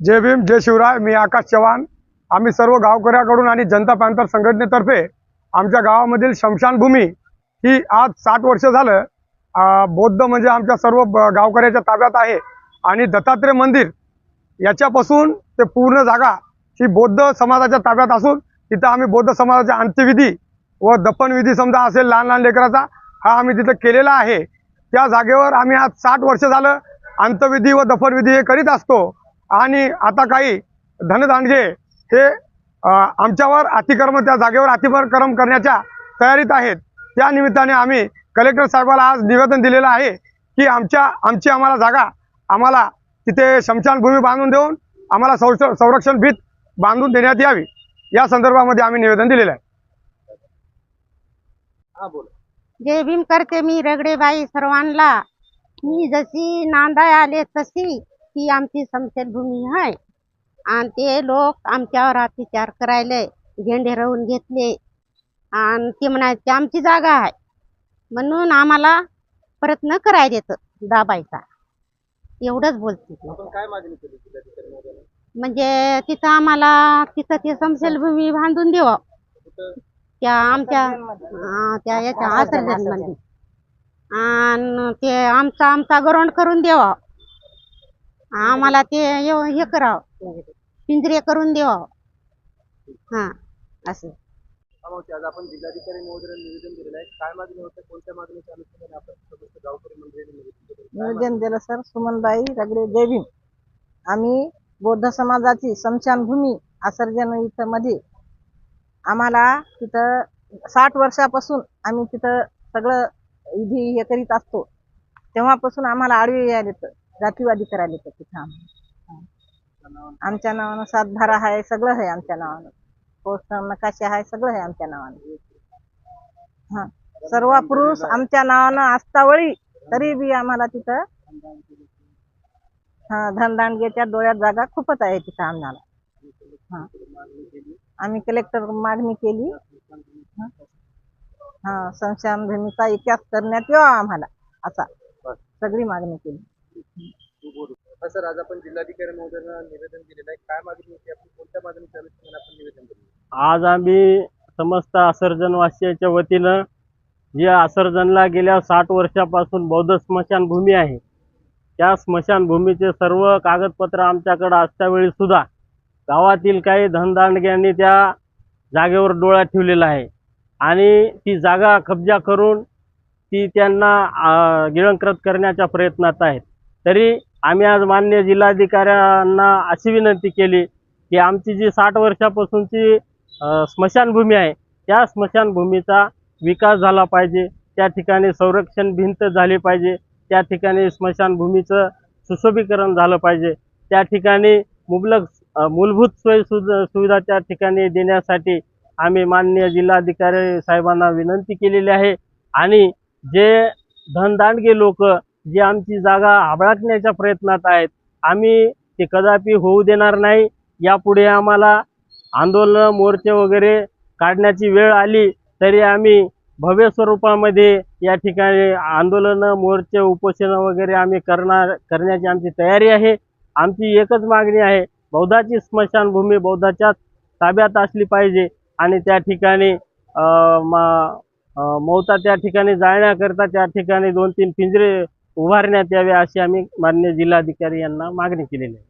जय भीम जय शिवराय मी आकाश चव्हाण. आम्ही सर्व गावकऱ्याकडून आणि जनता पॅन्थर संघटनेतर्फे आमच्या गावामधील शमशानभूमी ही आज साठ वर्ष झालं बौद्ध म्हणजे आमच्या सर्व गावकऱ्याच्या ताब्यात आहे. आणि दत्तात्रय मंदिर याच्यापासून ते पूर्ण जागा ही बौद्ध समाजाच्या ताब्यात असून तिथं आम्ही बौद्ध समाजाच्या अंत्यविधी व दफनविधी समजा असेल लहान लहान लेकराचा हा आम्ही तिथं केलेला आहे. त्या जागेवर आम्ही आज साठ वर्ष झालं अंत्यविधी व दफनविधी हे करीत असतो. आणि आता काही धनदांडगे हे आमच्यावर अतिक्रम त्या जागेवर अतिक्रम करण्याच्या तयारीत आहेत. त्या निमित्ताने आम्ही कलेक्टर साहेबाला आज निवेदन दिलेलं आहे की आमच्या आमची आम्हाला जागा आम्हाला तिथे शमशानभूमी बांधून देऊन आम्हाला संरक्षण संरक्षण भीत बांधून देण्यात यावी. या संदर्भामध्ये आम्ही निवेदन दिलेलं आहे. जय भीम करते मी रगडेबाई सर्वांना. मी जशी नांदाय आले तशी ती आमची समशेरभूमी आहे. आणि ते लोक आमच्यावर अत्याचार करायले झेंडे रवून घेतले. आणि ते म्हणायचे आमची जागा आहे. म्हणून आम्हाला प्रयत्न करायला देतं दाबायचा. एवढंच बोलते काय मागणी केली? म्हणजे तिथं आम्हाला तिथं ते समशेलभूमी बांधून कुठं? त्या आमच्या त्या याच्या आसरमध्ये आणि ते आमचा आमचा ग्राउंड करून द्यावा आम्हाला ते एव- हे करावं पिंजरे करून द्यावं हा असं. हा मावशी, आज आपण जिल्हाधिकारी महोदयाला निवेदन दिलेलं आहे. काय मागणी होतं? कोणत्या मागणीच्या अनुषंगाने आपण समस्त गावकरी मंडळीने निवेदन दिलं काय निवेदन दिलं सर. सुमनबाई रगडे भीम. आम्ही बौद्ध समाजाची स्मशानभूमी आसर्जन इथं मध्ये आम्हाला तिथं साठ वर्षापासून आम्ही तिथं सगळं विधी हे करीत असतो. तेव्हापासून आम्हाला आडवे यायला येतं. जातीवादी करायला येतं तिथं आम्हाला आमच्या नावानं सातबारा आहे सगळं आहे आमच्या नावानं. पोस्ट नकाशे आहे सगळं आहे आमच्या नावानं. हा. सर्व पुरुष आमच्या नावानं असतावळी तरी बी आम्हाला तिथं हा धनदांडगेच्या डोळ्यात जागा खूपच आहे तिथं आम्हाला. हा. आम्ही कलेक्टर मागणी केली. हा. हा संशयभूमीचा इतिहास करण्यात यावा आम्हाला असा. सगळी मागणी केली. सर आज आपण जिल्हाधिकारी महोदयांना निवेदन दिलेलं आहे. काय मागणी होती? आपण कोणत्या मागणीच्या अनुषंगाने आपण निवेदन दिलं आज आम्ही समस्त आसर्जनवासियाच्या वतीनं जी आसर्जनला गेल्या साठ वर्षापासून बौद्ध स्मशानभूमी आहे त्या स्मशानभूमीचे सर्व कागदपत्र आमच्याकडं असल्यावेळी सुद्धा गावातील काही धनदांडग्यांनी त्या जागेवर डोळा ठेवलेला आहे. आणि ती जागा कब्जा करून ती त्यांना गिळंकृत करण्याच्या प्रयत्नात आहेत. तरी आम्ही आज मान्य जिल्हाधिकाऱ्यांना अशी विनंती केली की आमची जी साठ वर्षापासूनची स्मशानभूमी आहे त्या स्मशानभूमीचा विकास झाला पाहिजे. त्या ठिकाणी संरक्षण भिंत झाली पाहिजे. त्या ठिकाणी स्मशानभूमीचं सुशोभीकरण झालं पाहिजे. त्या ठिकाणी मुबलक मूलभूत सोयीसुद सुविधा त्या ठिकाणी देण्यासाठी आम्ही माननीय जिल्हाधिकारी साहेबांना विनंती केलेली आहे. आणि जे धनदांडगे लोक जे आमची जागा हाबळकण्याच्या प्रयत्नात आहेत आम्ही ते कदापि होऊ देणार नाही. यापुढे आम्हाला आंदोलन मोर्चे वगैरे काढण्याची वेळ आली तरी आम्ही भव्य स्वरूपामध्ये या ठिकाणी आंदोलन मोर्चे उपोषण वगैरे आम्ही करणार करण्याची आमची तयारी आहे. आमची एकच मागणी आहे बौद्धाची स्मशानभूमी बौद्धाच्या ताब्यात असली पाहिजे आणि त्या ठिकाणी मा- मौता त्या ठिकाणी जाण्याकरता त्या ठिकाणी दोन तीन पिंजरे उभारण्यात यावे अशी आम्ही मान्य जिल्हाधिकारी यांना मागणी केलेली आहे.